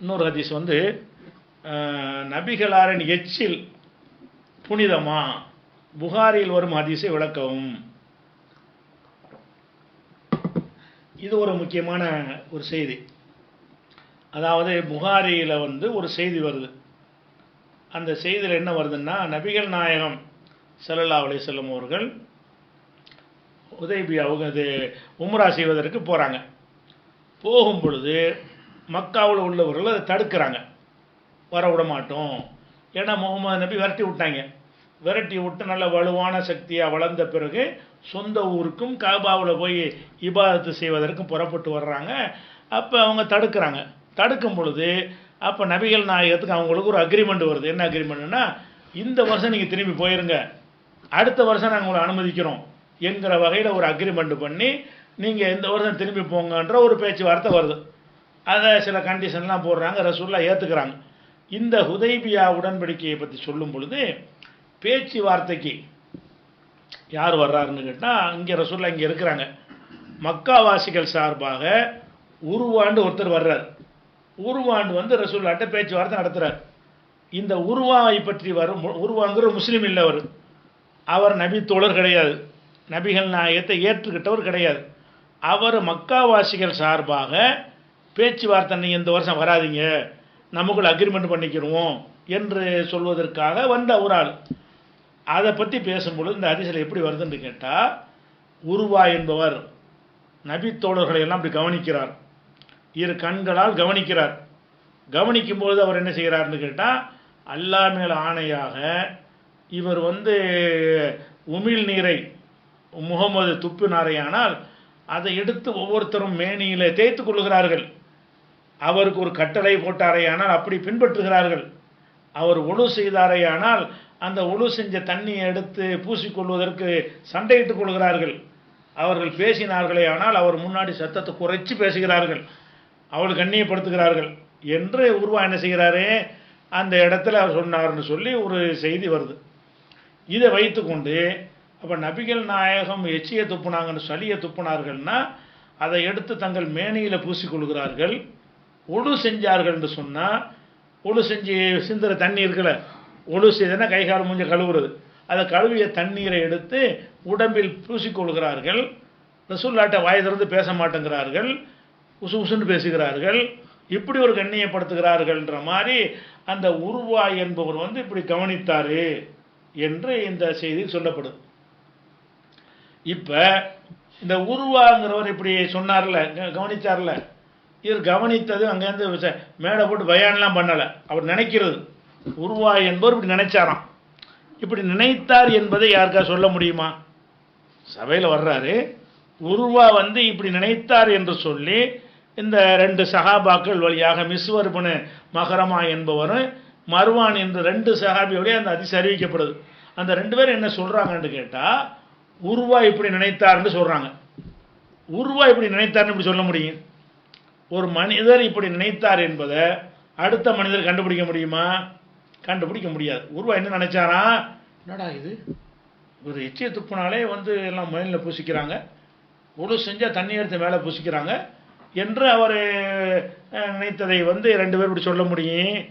இன்னொரு ஹதீஸ் வந்து நபிகளாரின் எச்சில் புனிதமா? புகாரியில் வரும் ஹதீஸை விளக்கவும். இது ஒரு முக்கியமான ஒரு செய்தி. அதாவது புகாரியில் வந்து ஒரு செய்தி வருது. அந்த செய்தியில் என்ன வருதுன்னா நபிகள் நாயகம் ஸல்லல்லாஹு அலைஹி வஸல்லம் அவர்கள் உதய்பியாவுக்கு அது உம்ரா செய்வதற்கு போகிறாங்க போகும் பொழுது மக்காவில் உள்ளவர்கள் அதை தடுக்கிறாங்க. வர விட மாட்டோம். ஏன்னா முகமது நபி விரட்டி விட்டாங்க. விரட்டி விட்டு நல்ல வலுவான சக்தியாக வளர்ந்த பிறகு சொந்த ஊருக்கும் காபாவில் போய் இபாதத்து செய்வதற்கும் புறப்பட்டு வர்றாங்க. அப்போ அவங்க தடுக்கிறாங்க. தடுக்கும் பொழுது அப்போ நபிகள் நாயகத்துக்கு அவங்களுக்கு ஒரு அக்ரிமெண்ட் வருது. என்ன அக்ரிமெண்ட்னா இந்த வருஷம் நீங்கள் திரும்பி போயிருங்க. அடுத்த வருஷம் நாங்கள் உங்களை அனுமதிக்கிறோம் என்கிற வகையில் ஒரு அக்ரிமெண்ட் பண்ணி நீங்கள் இந்த வருஷம் திரும்பி போங்கன்ற ஒரு பேச்சுவார்த்தை வருது. அதை சில கண்டிஷன்லாம் போடுறாங்க ரசூல்லா ஏற்றுக்கிறாங்க இந்த ஹுதைபியா உடன்படிக்கையை பற்றி சொல்லும் பொழுது பேச்சுவார்த்தைக்கு யார் வர்றாருன்னு கேட்டால் இங்கே ரசூல்லா இங்கே இருக்கிறாங்க. மக்காவாசிகள் சார்பாக உருவாண்டு ஒருத்தர் வர்றார். உருவாண்டு வந்து ரசூல்லாட்ட பேச்சுவார்த்தை நடத்துகிறார் இந்த உருவாவை பற்றி வரும் உருவாங்கிற முஸ்லீம் இல்லை அவர். அவர் நபி தோழர் கிடையாது. நபிகள் நாயகத்தை ஏற்றுக்கிட்டவர் கிடையாது. அவர் மக்காவாசிகள் சார்பாக பேச்சுவார்த்தை நீங்கள் இந்த வருஷம் வராதீங்க. நமக்குள்ள அக்ரிமெண்ட் பண்ணிக்கிடுவோம் என்று சொல்வதற்காக வந்த ஒரு ஆள். அதை பற்றி பேசும்பொழுது இந்த ஹதீஸில் எப்படி வருதுன்னு கேட்டால் உருவா என்பவர் நபி தோழர்களை எல்லாம் அப்படி கவனிக்கிறார். இரு கண்களால் கவனிக்கிறார். கவனிக்கும்போது அவர் என்ன செய்கிறார்னு கேட்டால் அல்லா மேல் ஆணையாக இவர் வந்து உமிழ் நீரை முகமது துப்பினாரையானால் அதை எடுத்து ஒவ்வொருத்தரும் மேனியில் தேய்த்து கொள்கிறார்கள் அவருக்கு ஒரு கட்டளை போட்டாரேயானால் அப்படி பின்பற்றுகிறார்கள். அவர் ஒழு செய்தாரேயானால் அந்த ஒழு செஞ்ச தண்ணியை எடுத்து பூசிக்கொள்வதற்கு சண்டையிட்டுக் கொள்கிறார்கள். அவர்கள் பேசினார்களே ஆனால் அவர் முன்னாடி சத்தத்தை குறைச்சி பேசுகிறார்கள். அவள் கண்ணியப்படுத்துகிறார்கள். என்று உருவா என்ன செய்கிறாரே? அந்த இடத்துல அவர் சொன்னார்னு சொல்லி ஒரு செய்தி வருது. இதை வைத்துக்கொண்டு அப்போ நபிகள் நாயகம் எச்சியை துப்புனாங்கன்னு சளியை துப்புனார்கள்னா அதை எடுத்து தங்கள் மேனியில் பூசிக்கொள்கிறார்கள். ஒழு செஞ்சார்கள் என்று சொன்னால் ஒழு செஞ்சு சிந்துற தண்ணி இருக்குல்ல ஒழு செய்தனா கை கால் மூஞ்ச கழுவுறது. அதை கழுவிய தண்ணீரை எடுத்து உடம்பில் பூசிக்கொள்கிறார்கள் ரசூல்லாட்ட வாய் திறந்து பேச மாட்டேங்கிறார்கள். உசு உசுன்னு பேசுகிறார்கள். இப்படி ஒரு கண்ணியப்படுத்துகிறார்கள்ன்ற மாதிரி அந்த உருவாய் என்பவர் வந்து இப்படி கவனித்தார் என்று இந்த செய்தி சொல்லப்படுது. இப்போ இந்த உருவாங்கிறவர் இப்படி சொன்னார்ல கவனித்தார்ல இவர் கவனித்தது அங்கேருந்து ச- மேடை போட்டு பயான்லாம் பண்ணலை. அவர் நினைக்கிறது. உருவா என்பவர் இப்படி நினைச்சாராம். இப்படி நினைத்தார் என்பதை யாருக்கா சொல்ல முடியுமா? சபையில் வர்றாரு. உருவா வந்து இப்படி நினைத்தார் என்று சொல்லி இந்த ரெண்டு சகாபாக்கள் வழியாக மிஸ்வர்பனு மகரமா என்பவரும் மருவான் என்று ரெண்டு சகாபியோடய அந்த அதிச அறிவிக்கப்படுது. அந்த ரெண்டு பேரும் என்ன சொல்கிறாங்கன்னு கேட்டால் உருவா இப்படி நினைத்தார்னு சொல்கிறாங்க உருவா இப்படி நினைத்தார்னு இப்படி சொல்ல முடியும்? ஒரு மனிதர் இப்படி நினைத்தார் என்பதை அடுத்த மனிதர் கண்டுபிடிக்க முடியுமா? கண்டுபிடிக்க முடியாது. உருவா என்ன நினைச்சாரா? என்னடா இது? ஒரு எச்சியை துப்புனாலே வந்து எல்லாம் மயிலில் பூசிக்கிறாங்க. உழு செஞ்சால் தண்ணி எடுத்து மேலே பூசிக்கிறாங்க. என்று அவர் நினைத்ததை வந்து ரெண்டு பேர் இப்படி சொல்ல முடியும்?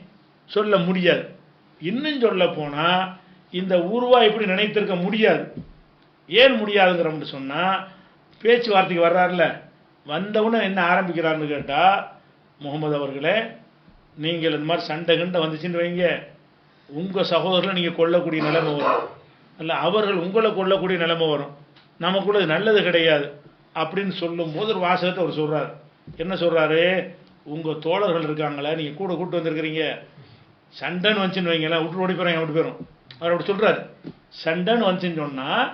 சொல்ல முடியாது. இன்னும் சொல்ல போனால் இந்த உருவா இப்படி நினைத்திருக்க முடியாது. ஏன் முடியாதுங்கிறோம்னு சொன்னால் பேச்சுவார்த்தைக்கு வர்றாருல வந்தவுடனே என்ன ஆரம்பிக்கிறான்னு கேட்டால் முகமது அவர்களே நீங்கள் இந்த மாதிரி சண்டை கண்டை வந்துச்சுன்னு வைங்க. உங்கள் சகோதரர்களை நீங்கள் கொல்லக்கூடிய நிலைமை வரும். அல்ல அவர்கள் உங்களை கொல்லக்கூடிய நிலைமை வரும். நமக்குள்ள இது நல்லது கிடையாது அப்படின்னு சொல்லும்போது ஒரு வாசகத்தை அவர் சொல்கிறார் என்ன சொல்கிறாரு உங்கள் தோழர்கள் இருக்காங்களே நீங்கள் கூட கூட்டு வந்திருக்கிறீங்க. சண்டைன்னு வந்துச்சுன்னு வைங்களேன் விட்டு ஓடி போகிறேன் விட்டு போயிடும் அவர் அப்படி சொல்கிறார் சண்டைன்னு வந்துச்சுன்னு சொன்னால்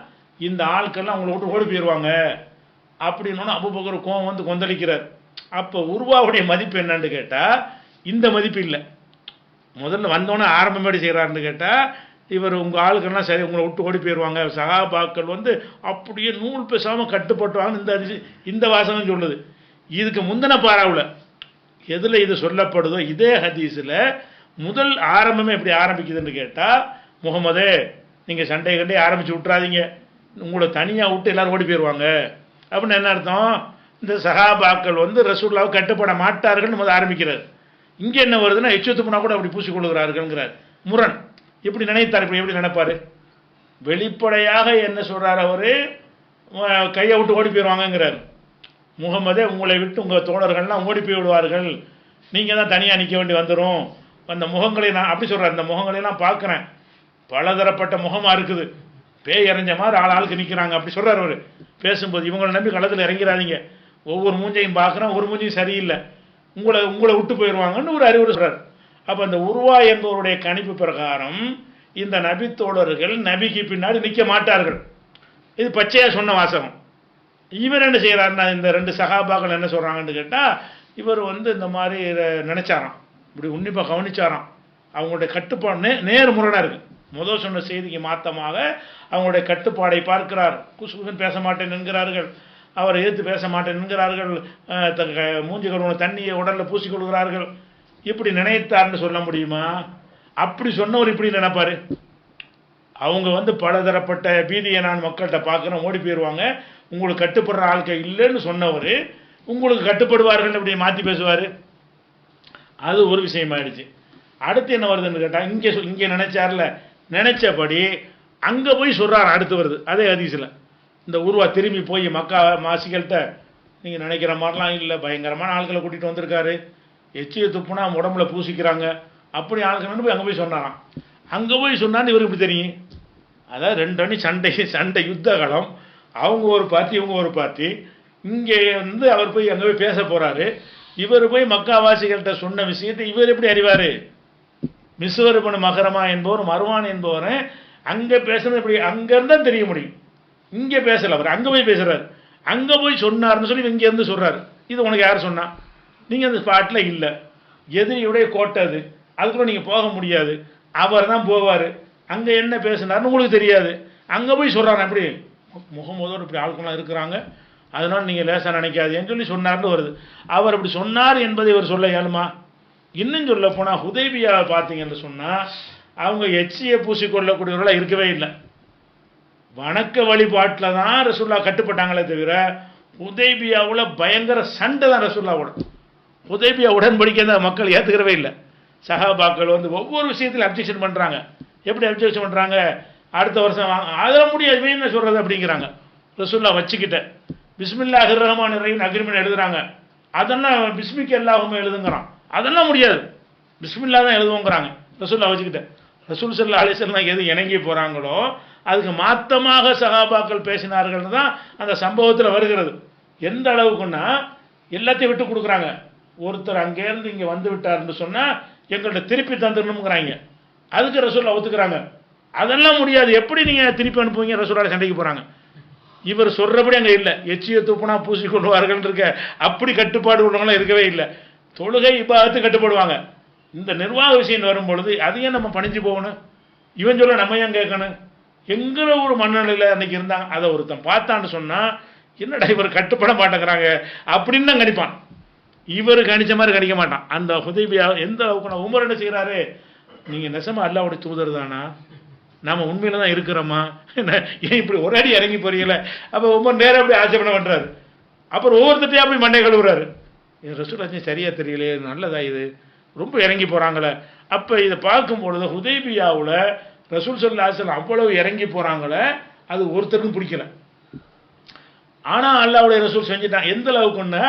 இந்த ஆட்கள்லாம் அவங்கள விட்டு ஓடி போயிடுவாங்க அப்படின்னு அபுபக்கர் கோவம் வந்து கொந்தளிக்கிறார். அப்போ உருவாவுடைய மதிப்பு என்னன்னு கேட்டால் இந்த மதிப்பு இல்லை. முதல்ல வந்தோன்னே ஆரம்பமேடி செய்கிறாருன்னு கேட்டால் இவர் உங்கள் ஆளுக்கெல்லாம் சரி உங்களை விட்டு ஓடி போயிடுவாங்க சகாபாக்கள் வந்து அப்படியே நூல் பேசாமல் கட்டுப்பட்டுவாங்கன்னு இந்த அதிசி இந்த வாசகம் சொல்லுது. இதுக்கு முந்தின பாராவில் எதில் இது சொல்லப்படுதோ இதே ஹதீஸில் முதல் ஆரம்பமே எப்படி ஆரம்பிக்குதுன்னு கேட்டால் முகமதே நீங்கள் சண்டை கண்டே ஆரம்பித்து விட்றாதீங்க உங்களை தனியாக விட்டு எல்லோரும் ஓடி போயிடுவாங்க அப்படின்னு என்ன அர்த்தம்? இந்த சகாபாக்கள் வந்து ரசூல்லாவை கட்டுப்பட மாட்டார்கள்னு நம்ம ஆரம்பிக்கிறார். இங்கே என்ன வருதுன்னா எச்சுத்துப்புனா கூட அப்படி பூசிக்கொள்கிறார்கள்ங்கிறார் முரண். இப்படி நினைத்தார் இப்படி எப்படி நினைப்பார்? வெளிப்படையாக என்ன சொல்கிறார் அவர்? கையை விட்டு ஓடி போயிடுவாங்கங்கிறார் முகமதே உங்களை விட்டு உங்கள் தோழர்கள்லாம் ஓடி போய் விடுவார்கள் நீங்கள் தான் தனியாக நிற்க வேண்டி வந்துடும் அந்த முகங்களை நான் அப்படி சொல்கிறேன் அந்த முகங்களை பார்க்குறேன். பலதரப்பட்ட முகமாக இருக்குது. பேய் இறஞ்ச மாதிரி ஆள் ஆளுக்கு நிற்கிறாங்க அப்படி சொல்கிறார் அவர். பேசும்போது இவங்களை நம்பி களத்தில் இறங்கிறாதீங்க. ஒவ்வொரு மூஞ்சையும் பார்க்குறேன் ஒரு மூஞ்சையும் சரியில்லை. உங்களை உங்களை விட்டு போயிடுவாங்கன்னு ஒரு அறிவுரை சொல்கிறார் அப்போ அந்த உருவா என்பவருடைய கணிப்பு பிரகாரம் இந்த நபி தோழர்கள் நபிக்கு பின்னாடி நிற்க மாட்டார்கள். இது பச்சையாக சொன்ன வாசகம். இவர் என்ன செய்கிறாருன்னா இந்த ரெண்டு சகாபாக்கள் என்ன சொல்கிறாங்கன்னு கேட்டால் இவர் வந்து இந்த மாதிரி நினச்சாராம். இப்படி உன்னிப்பாக கவனிச்சாராம். அவங்களுடைய கட்டுப்பாடு நே நேர் முரணாக இருக்குது முதல் சொன்ன செய்திக்கு மாத்தமாக அவங்களுடைய கட்டுப்பாடை பார்க்கிறார். குசு குசுன்னு பேச மாட்டேன் என்கிறார்கள். அவரை எதிர்த்து பேச மாட்டேன் என்கிறார்கள். த- மூஞ்சி கழுவுன தண்ணியை உடலில் பூசிக்கொள்கிறார்கள் இப்படி நினைத்தார்னு சொல்ல முடியுமா? அப்படி சொன்னவர் இப்படி நினைப்பாரு. அவங்க வந்து பலதரப்பட்ட பீதியை நான் மக்கள்கிட்ட பார்க்குறேன் ஓடி போயிடுவாங்க உங்களுக்கு கட்டுப்படுற ஆட்கள் இல்லைன்னு சொன்னவர் உங்களுக்கு கட்டுப்படுவார்கள் அப்படி மாற்றி பேசுவார். அது ஒரு விஷயமாயிடுச்சு. அடுத்து என்ன வருதுன்னு கேட்டால் இங்கே இங்கே நினைச்சார்ல. நினைச்சபடி அங்கே போய் சொல்கிறார் அடுத்து வருது. அதே ஹதீஸில். இந்த உருவா திரும்பி போய் மக்கா மாசிகள்கிட்ட நீங்கள் நினைக்கிற மாதிரிலாம் இல்லை பயங்கரமான ஆட்களை கூட்டிகிட்டு வந்திருக்காரு. எச்சியை துப்புனா உடம்புல பூசிக்கிறாங்க. அப்படி ஆளுக்கணும்னு போய் அங்கே போய் சொன்னாராம். அங்கே போய் சொன்னான்னு இவருக்கு இப்படி தெரியும்? அதாவது ரெண்டு அணி சண்டை சண்டை யுத்த களம் அவங்க ஒரு பார்ட்டி இவங்க ஒரு பார்ட்டி. இங்கே வந்து அவர் போய் அங்கே போய் பேச போகிறாரு இவர் போய் மக்காவாசிகள்கிட்ட சொன்ன விஷயத்தை இவர் எப்படி அறிவார்? மிஸ்வருபன் மகரமா என்பவர் மருவான் என்பவர் அங்கே பேசுறது இப்படி அங்கேருந்து தான் தெரிய முடியும். இங்கே பேசலை அவர். அங்கே போய் பேசுகிறார் அங்கே போய் சொன்னார்னு சொல்லி இங்கேருந்து சொல்கிறார் இது உனக்கு யார் சொன்னா? நீங்கள் அந்த ஸ்பாட்டில் இல்லை. எதிரியுடைய கோட்டை அது. அதுக்குள்ள நீங்கள் போக முடியாது. அவர் தான் போவார். அங்கே என்ன பேசினார்னு உங்களுக்கு தெரியாது. அங்கே போய் சொல்கிறாங்க அப்படி முகமதோடு இப்படி ஆட்கள்லாம் இருக்கிறாங்க. அதனால் நீங்கள் லேசாக நினைக்காது சொல்லி சொன்னார்னு வருது. அவர் அப்படி சொன்னார் என்பதை இவர் சொல்ல ஏழுமா இன்னும் சொல்ல போனால் ஹுதைபியாவை பார்த்தீங்கன்னு சொன்னால் அவங்க எச்சியை பூசிக்கொள்ளக்கூடியவர்களாக இருக்கவே இல்லை. வணக்க வழிபாட்டில் தான் ரசுல்லா கட்டுப்பட்டாங்களே தவிர ஹுதேபியாவில் பயங்கர சண்டை தான் ரசுல்லாவோட ஹுதேபியா உடன்படிக்கை தான் மக்கள் ஏற்றுக்கிறவே இல்லை. சஹாபாக்கள் வந்து ஒவ்வொரு விஷயத்திலும் அப்ஜெக்ஷன் பண்ணுறாங்க எப்படி அப்ஜெக்ஷன் பண்ணுறாங்க அடுத்த வருஷம் அதில் முடியாது என்ன சொல்கிறது அப்படிங்கிறாங்க. ரசுல்லா வச்சுக்கிட்ட. பிஸ்மில்லா அஹிர் ரஹ்மான் ரஹீம் அக்ரிமெண்ட் எழுதுகிறாங்க அதெல்லாம் பிஸ்மிக்கு எல்லாமே எழுதுங்கிறான். அதெல்லாம் முடியாது. பிஸ்மில்லா தான் எழுதுவோங்கிறாங்க. ரசூல்லா வச்சுக்கிட்டேன். ரசூல் சல்லா அலிசல்லாம் எது இணங்கி போகிறாங்களோ அதுக்கு மாத்தமாக சகாபாக்கள் பேசினார்கள்னு தான் அந்த சம்பவத்தில் வருகிறது. எந்த அளவுக்குன்னா எல்லாத்தையும் விட்டு கொடுக்குறாங்க. ஒருத்தர் அங்கேருந்து இங்கே வந்து விட்டார்னு சொன்னால் எங்கள்கிட்ட திருப்பி தந்துடணுங்கிறாங்க அதுக்கு ரசூல்லா ஒத்துக்கிறாங்க. அதெல்லாம் முடியாது. எப்படி நீங்கள் திருப்பி அனுப்புவீங்க? ரசூலால சண்டைக்கு போகிறாங்க இவர் சொல்கிறபடி அங்கே இல்லை. எச்சியை துப்புனா பூசி கொள்வார்கள் இருக்க. அப்படி கட்டுப்பாடு உள்ளவங்களாம் இருக்கவே இல்லை. தொழுகை இப்பாத்து கட்டுப்படுவாங்க. இந்த நிர்வாக விஷயம் வரும் பொழுது அதையும் நம்ம பணிஞ்சு போகணும்? இவன் சொல்ல நம்ம ஏன் கேட்கணும்? எங்கிற ஒரு மன்னநிலையில் அன்னைக்கு இருந்தாங்க அதை ஒருத்தன் பார்த்தான்னு சொன்னால் என்னடா இவர் கட்டுப்பட மாட்டேங்கிறாங்க அப்படின்னு தான் கணிப்பான். இவர் கணிச்ச மாதிரி கணிக்க மாட்டான். அந்த ஹுதைபியா எந்த அளவுக்கு நான் உமர் என்ன செய்கிறாரு நீங்கள் நெசமா அல்லாவுடைய தூதர் தானா? நாம உண்மையில் தான் இருக்கிறோமா? என்ன, ஏன் இப்படி ஒரு அடி இறங்கி போறீங்களே? அப்போ உமர் நேரம் அப்படி ஆட்சேபனை பண்ணுறாரு அப்புறம் ஒவ்வொருத்தட்டையா போய் மண்டை கழுவுறாரு. இது ரசூலாச்சும் சரியாக தெரியலையே நல்லதா இது? ரொம்ப இறங்கி போகிறாங்களே அப்போ இதை பார்க்கும் பொழுது ஹுதேபியாவில் ரசூல் சொல்லாசல் அவ்வளவு இறங்கி போகிறாங்களே அது ஒருத்தருக்கும் பிடிக்கல. ஆனால் அல்லாவுடைய ரசூல் செஞ்சுட்டான். எந்த அளவுக்குன்னா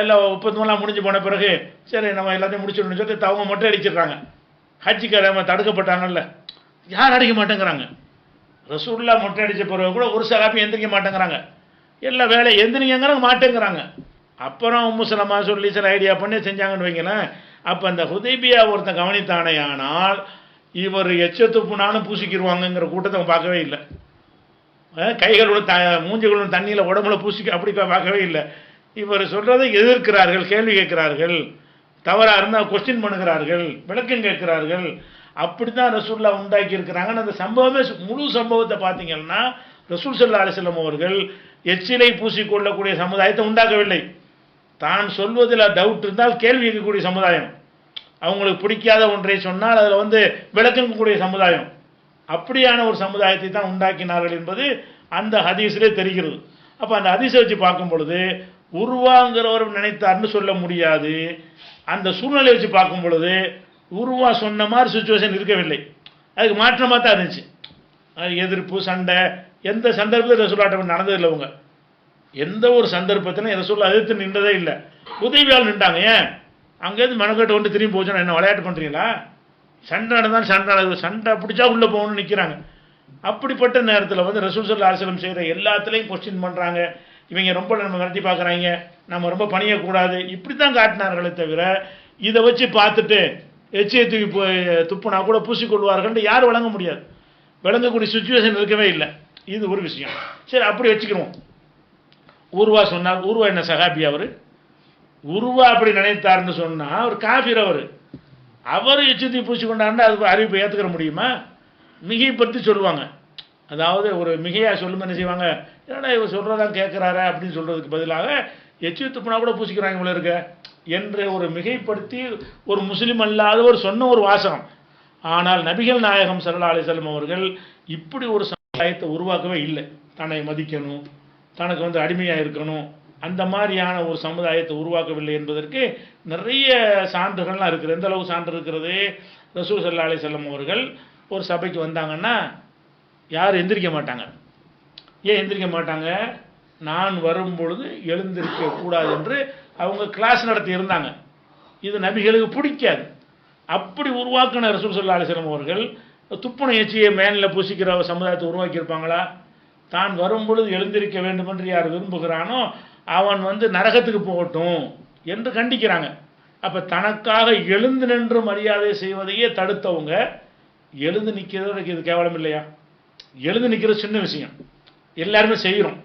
எல்லாம் ஒப்பந்தமெல்லாம் முடிஞ்சு போன பிறகு சரி நம்ம எல்லாத்தையும் முடிச்சிடணும்னு சொல்லிட்டு அவங்க மட்டும் அடிச்சிடுறாங்க ஹஜ்ஜி நம்ம தடுக்கப்பட்டாங்கல்ல. யார் அடிக்க மாட்டேங்கிறாங்க? ரசூல்லா மொட்டை அடித்த பிறகு கூட ஒரு சகாப்பி எந்திரிக்க மாட்டேங்கிறாங்க. எல்லா வேலையை எந்திரிங்கிறாங்க மாட்டேங்கிறாங்க. அப்புறம் முசலமா சொல்லி சில ஐடியா பண்ணி செஞ்சாங்கன்னு வைங்களேன். அப்போ அந்த ஹுதைபியா ஒருத்தன் கவனித்தானே ஆனால் இவர் எச்சத்துப்புனாலும் பூசிக்கிடுவாங்கங்கிற கூட்டத்தை அவன் பார்க்கவே இல்லை. கைகளும் கைகளோட த மூஞ்சிகளும் தண்ணியில் உடம்புல பூசிக்க அப்படி பார்க்கவே இல்லை. இவர் சொல்கிறதை எதிர்க்கிறார்கள் கேள்வி கேட்கிறார்கள். தவறாக இருந்தால் கொஸ்டின் பண்ணுகிறார்கள் விளக்கம் கேட்கிறார்கள். அப்படி தான் ரசூல்லா உண்டாக்கி இருக்கிறாங்கன்னு அந்த சம்பவமே முழு சம்பவத்தை பார்த்தீங்கன்னா ரசூல் சல்லா அலிஸ்லாம் அவர்கள் எச்சிலை பூசிக்கொள்ளக்கூடிய சமுதாயத்தை உண்டாக்கவில்லை. தான் சொல்வதில் டவுட் இருந்தால் கேள்வி கேட்கக்கூடிய சமுதாயம். அவங்களுக்கு பிடிக்காத ஒன்றை சொன்னால் அதில் வந்து விளக்கக்கூடிய சமுதாயம். அப்படியான ஒரு சமுதாயத்தை தான் உண்டாக்கினார்கள் என்பது அந்த ஹதீஸிலே தெரிகிறது. அப்போ அந்த ஹதீஸை வச்சு பார்க்கும் பொழுது உருவாங்கிறவர் நினைத்தார்னு சொல்ல முடியாது. அந்த சூழ்நிலை வச்சு பார்க்கும் பொழுது உருவா சொன்ன மாதிரி சுச்சுவேஷன் இருக்கவில்லை. அதுக்கு மாற்றமாக தான் இருந்துச்சு. அது எதிர்ப்பு சண்டை எந்த சந்தர்ப்பத்தில் ரசூலாட்டம் நடந்ததில்லை அவங்க. எந்த ஒரு சந்தர்ப்பத்திலும் சொல்ல எதிர்த்து நின்றதே இல்லை. உதவியால் நின்றாங்க ஏன்? அங்கேருந்து மெனக்கட்டு வந்து திரும்பி போச்சுன்னா என்ன விளையாட்டு பண்ணுறீங்களா சண்டை நடந்தாலும் சண்டை நடக்குது. சண்டை பிடிச்சா உள்ளே போகணும்னு நிற்கிறாங்க அப்படிப்பட்ட நேரத்தில் வந்து ரசூல் சல்லா அரசலம் செய்கிற எல்லாத்துலேயும் கொஸ்டின் பண்ணுறாங்க இவங்க ரொம்ப நம்ம விரட்டி பார்க்குறாங்க. நம்ம ரொம்ப பணியக்கூடாது. இப்படி தான் காட்டினார்களே தவிர இதை வச்சு பார்த்துட்டு எச்சியை தூக்கி போய் துப்புனா கூட பூசிக்கொள்வார்கள்னு யாரும் வழங்க முடியாது. விளங்கக்கூடிய சுச்சுவேஷன் இருக்கவே இல்லை. இது ஒரு விஷயம். சரி அப்படி வச்சுக்கிறோம் ஊர்வா சொன்னார். ஊர்வா என்ன சகாபி அவர்? உருவா அப்படி நினைத்தார்னு சொன்னால் அவர் காஃபிர் அவர். அவர் எச்சத்தி பூச்சி கொண்டாண்டு அது அறிவிப்பை ஏற்றுக்கிற முடியுமா? மிகை பற்றி சொல்லுவாங்க. அதாவது ஒரு மிகையாக சொல்லும் என்ன செய்வாங்க? ஏன்னா இவர் சொல்கிறதா கேட்குறாரு அப்படின்னு சொல்கிறதுக்கு பதிலாக எச்சி துப்புனா கூட பூசிக்கிறாங்க இவ்வளோ இருக்க. என்று ஒரு மிகைப்படுத்தி ஒரு முஸ்லீம் அல்லாதவர் சொன்ன ஒரு வாசகம். ஆனால் நபிகள் நாயகம் சல்லா அலிசல்லம் அவர்கள் இப்படி ஒரு சமுதாயத்தை உருவாக்கவே இல்லை. தன்னை மதிக்கணும். தனக்கு வந்து அடிமையாக இருக்கணும். அந்த மாதிரியான ஒரு சமுதாயத்தை உருவாக்கவில்லை என்பதற்கு நிறைய சான்றுகள்லாம் இருக்குது. எந்த அளவு சான்று இருக்கிறது? ரசூ சல்லா அலிசல்லம் அவர்கள் ஒரு சபைக்கு வந்தாங்கன்னா யாரும் எந்திரிக்க மாட்டாங்க. ஏன் எந்திரிக்க மாட்டாங்க? நான் வரும் பொழுது எழுந்திருக்க கூடாது என்று அவங்க கிளாஸ் நடத்தி இருந்தாங்க. இது நபிகளுக்கு பிடிக்காது. அப்படி உருவாக்கின ரசூல் சல்லா அலிஸ்லாம் அவர்கள் துப்புணை எச்சியை மேனில் பூசிக்கிற சமுதாயத்தை உருவாக்கியிருப்பாங்களா? தான் வரும் பொழுது எழுந்திருக்க வேண்டும் என்று யார் விரும்புகிறானோ அவன் வந்து நரகத்துக்கு போகட்டும் என்று கண்டிக்கிறாங்க. அப்போ தனக்காக எழுந்து நின்று மரியாதை செய்வதையே தடுத்தவங்க எழுந்து நிற்கிறது இது கேவலம் இல்லையா? எழுந்து நிற்கிறது சின்ன விஷயம். எல்லாருமே செய்கிறோம்.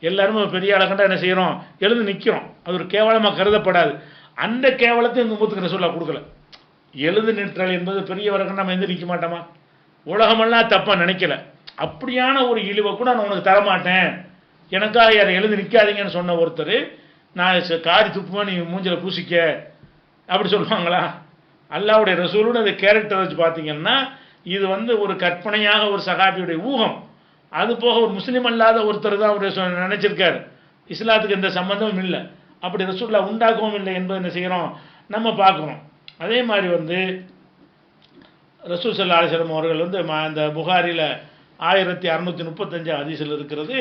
எல்லாருமே பெரிய அழகண்டா என்ன செய்கிறோம்? எழுந்து நிற்கிறோம் அது ஒரு கேவலமாக கருதப்படாது. அந்த கேவலத்தை இந்த மூத்துக்கு ரசூல்லா கொடுக்கல. எழுந்து நிற்றல் என்பது பெரியவர்கள் நம்ம எந்த நிற்க மாட்டோமா? உலகமெல்லாம் தப்பாக நினைக்கல. அப்படியான ஒரு இழிவை கூட நான் உனக்கு தரமாட்டேன். எனக்காக யாரை எழுந்து நிற்காதீங்கன்னு சொன்ன ஒருத்தர் நான் ச- காரி துப்புமா நீ மூஞ்சில பூசிக்க. அப்படி சொல்லுவாங்களா? அல்லாவுடைய ரசூலுன்னு அந்த கேரக்டர் வச்சு பார்த்தீங்கன்னா இது வந்து ஒரு கற்பனையாக ஒரு சகாபியுடைய ஊகம். அது போக ஒரு முஸ்லீம் அல்லாத ஒருத்தர் தான் அவர் சொ- நினைச்சிருக்காரு. இஸ்லாத்துக்கு எந்த சம்பந்தமும் இல்லை. அப்படி ரசூல்லா உண்டாக்கவும் இல்லை என்பதை என்ன செய்கிறோம் நம்ம பார்க்குறோம். அதே மாதிரி வந்து ரசூல் சல்லா அலிஸ்லம் அவர்கள் வந்து ம- அந்த புகாரியில் ஆயிரத்தி அறநூற்றி முப்பத்தஞ்சு அதிசல் இருக்கிறது.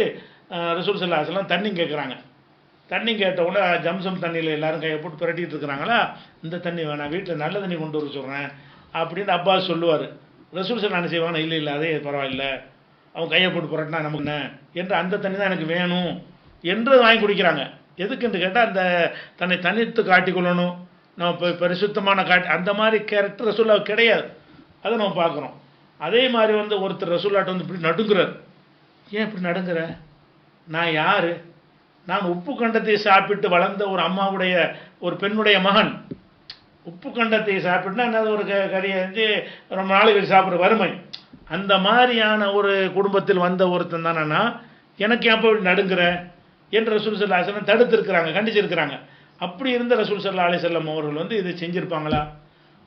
ரசூல் சல்லா தண்ணி கேட்குறாங்க. தண்ணி கேட்டவுடனே ஜம்சம் தண்ணியில் எல்லாரும் கையை போட்டு புரட்டிகிட்டு இருக்கிறாங்களா? இந்த தண்ணி வேணாம் வீட்டில் நல்ல தண்ணி கொண்டு வர சொல்கிறேன் அப்படின்னு அப்பாஸ் சொல்லுவார். ரசூல் சல்லா என்ன இல்லை இல்லை அதே பரவாயில்ல. அவன் கையை போட்டு புரட்டினா நமக்கு என்ன? என்று அந்த தண்ணி தான் எனக்கு வேணும் என்று வாங்கி குடிக்கிறாங்க. எதுக்குன்னு கேட்டால் அந்த தன்னை தனித்து காட்டிக்கொள்ளணும் நம்ம இப்போ பரிசுத்தமான காட்டி அந்த மாதிரி கேரக்டர் ரசூல்லா கிடையாது. அதை நம்ம பார்க்குறோம். அதே மாதிரி வந்து ஒருத்தர் ரசூல்லாட்ட வந்து இப்படி நடுங்குறார். ஏன் இப்படி நடுங்குற? நான் யார்? நான் உப்பு கண்டத்தை சாப்பிட்டு வளர்ந்த ஒரு அம்மாவுடைய ஒரு பெண்ணுடைய மகன். உப்பு கண்டத்தை சாப்பிட்டுனா என்னது ஒரு க கறியை வந்து ரொம்ப நாளைக்கு சாப்பிட்ற வறுமை. அந்த மாதிரியான ஒரு குடும்பத்தில் வந்த ஒருத்தன் தானேன்னா எனக்கு ஏன் போய் நடுங்குற? என்று ரசூல் சல்லா அலிஸ்லாம் தடுத்திருக்கிறாங்க கண்டிச்சிருக்கிறாங்க. அப்படி இருந்த ரசூல் சல்லா அலிசல்லம் அவர்கள் வந்து இதை செஞ்சுருப்பாங்களா?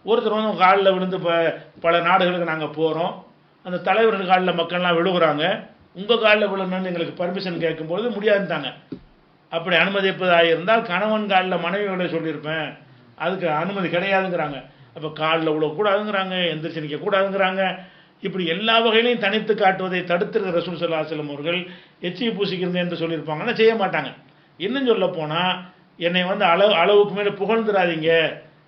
ஒருத்தர் வந்து காலில் விழுந்து இப்போ பல நாடுகளுக்கு நாங்கள் போகிறோம் அந்த தலைவர்கள் காலில் மக்கள்லாம் விழுகிறாங்க. உங்கள் காலில் விழுணும்னு எங்களுக்கு பர்மிஷன் கேட்கும்போது முடியாதுட்டாங்க அப்படி அனுமதிப்பதாக இருந்தால் கணவன் காலில் மனைவி விழ சொல்லியிருப்பேன். அதுக்கு அனுமதி கிடையாதுங்கிறாங்க. அப்போ காலில் விழக்கூடாதுங்கிறாங்க எந்திரிச்சு நிற்க கூடாதுங்கிறாங்க இப்படி எல்லா வகையிலையும் தனித்து காட்டுவதை தடுத்திருக்கிற ரசூல் சல்லா அலுவலம் அவர்கள் எச்சியை பூசிக்கிறது என்று சொல்லியிருப்பாங்கன்னா செய்ய மாட்டாங்க. இன்னும் சொல்ல போனால் என்னை வந்து அளவு அளவுக்கு மேலே புகழ்ந்துடாதீங்க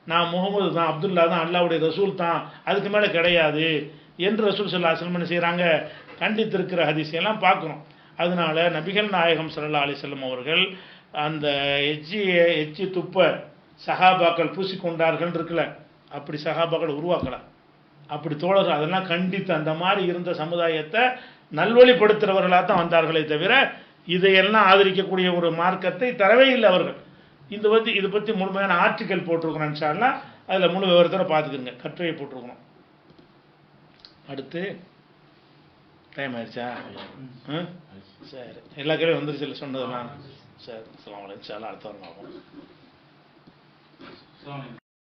நான் முகமது தான் அப்துல்லா தான் அல்லாவுடைய ரசூல் தான் அதுக்கு மேலே கிடையாது என்று ரசூல் சல்லா செல்மன் செய்கிறாங்க கண்டித்திருக்கிற ஹதிசையெல்லாம் பார்க்குறோம். அதனால நபிகள் நாயகம் சல்லா அலிசல்லம் அவர்கள் அந்த எச்சி எச்சி துப்ப சகாபாக்கள் பூசிக்கொண்டார்கள் இருக்கல அப்படி சகாபாக்களை உருவாக்கலாம் அப்படி தோழர்கள் அதெல்லாம் கண்டித்து அந்த மாதிரி இருந்த சமுதாயத்தை நல்வழிப்படுத்துகிறவர்களாக தான் வந்தார்களே தவிர இதையெல்லாம் ஆதரிக்கக்கூடிய ஒரு மார்க்கத்தை தரவே இல்லை அவர்கள். இந்த பற்றி இதை பற்றி முழுமையான ஆர்டிக்கல் போட்டிருக்கிறோம் இன்ஷால்லா அதில் முழு விவரத்தோட பார்த்துக்குங்க கட்டுரையை போட்டிருக்கணும். அடுத்து டைம் ஆயிடுச்சா? ம்? சரி. எல்லா கேள்வியும் வந்துருச்சு இல்லை சொன்னதெல்லாம்? சரி. அஸ்ஸலாமு அடுத்த வாரம் ஆகும்